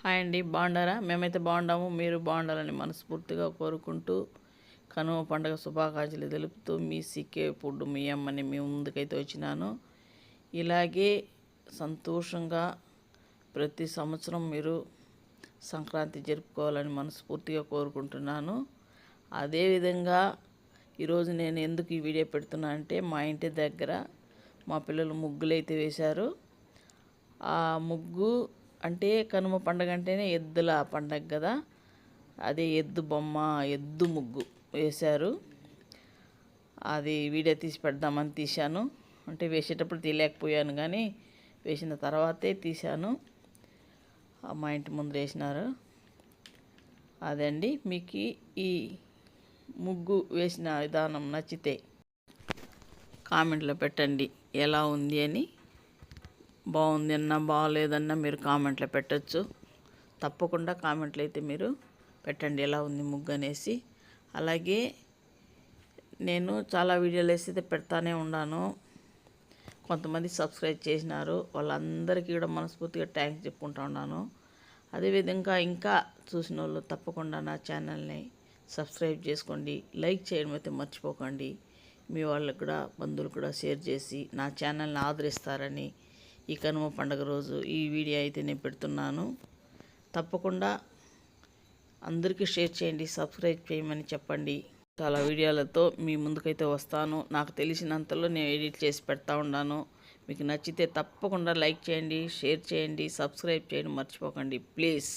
Hi అండి బాగుండారా మేమైతే బాగుండాము మీరు బాగుండాలని మనస్ఫూర్తిగా కోరుకుంటూ కనుమ పండుగ శుభాకాంక్షలు తెలుపుతూ మీ సిక్కే ఫుడ్ మీ అమ్మని మీ ముందుకైతే వచ్చినాను. ఇలాగే సంతోషంగా ప్రతి సంవత్సరం మీరు సంక్రాంతి జరుపుకోవాలని మనస్ఫూర్తిగా కోరుకుంటున్నాను. అదేవిధంగా ఈరోజు నేను ఎందుకు ఈ వీడియో పెడుతున్నా అంటే మా ఇంటి దగ్గర మా పిల్లలు ముగ్గులు అయితే వేశారు. ఆ ముగ్గు అంటే కనుమ పండగ అంటేనే ఎద్దుల పండగ కదా. అదే ఎద్దు బొమ్మ ఎద్దు ముగ్గు వేశారు. అది వీడియో తీసి పెడదామని తీశాను. అంటే వేసేటప్పుడు తీయలేకపోయాను కానీ వేసిన తర్వాతే తీశాను. మా ఇంటి ముందు వేసినారు. అదండి. మీకు ఈ ముగ్గు వేసిన విధానం నచ్చితే కామెంట్లో పెట్టండి. ఎలా ఉంది అని బాగుంది అన్నా బాగాలేదన్నా మీరు కామెంట్లో పెట్టచ్చు. తప్పకుండా కామెంట్లు అయితే మీరు పెట్టండి ఎలా ఉంది ముగ్గు అనేసి. అలాగే నేను చాలా వీడియోలు వేసి పెడతానే ఉన్నాను. కొంతమంది సబ్స్క్రైబ్ చేసినారు. వాళ్ళందరికీ కూడా మనస్ఫూర్తిగా థ్యాంక్స్ చెప్పుకుంటా ఉన్నాను. అదేవిధంగా ఇంకా చూసిన వాళ్ళు తప్పకుండా నా ఛానల్ని సబ్స్క్రైబ్ చేసుకోండి. లైక్ చేయడం అయితే మర్చిపోకండి. మీ వాళ్ళకు కూడా బంధువులు కూడా షేర్ చేసి నా ఛానల్ని ఆదరిస్తారని ఈ కనుమ పండుగ రోజు ఈ వీడియో అయితే నేను పెడుతున్నాను. తప్పకుండా అందరికీ షేర్ చేయండి సబ్స్క్రైబ్ చేయమని చెప్పండి. చాలా వీడియోలతో మీ ముందుకైతే వస్తాను. నాకు తెలిసినంతలో నేను ఎడిట్ చేసి పెడతా ఉన్నాను. మీకు నచ్చితే తప్పకుండా లైక్ చేయండి షేర్ చేయండి సబ్స్క్రైబ్ చేయండి. మర్చిపోకండి. ప్లీజ్.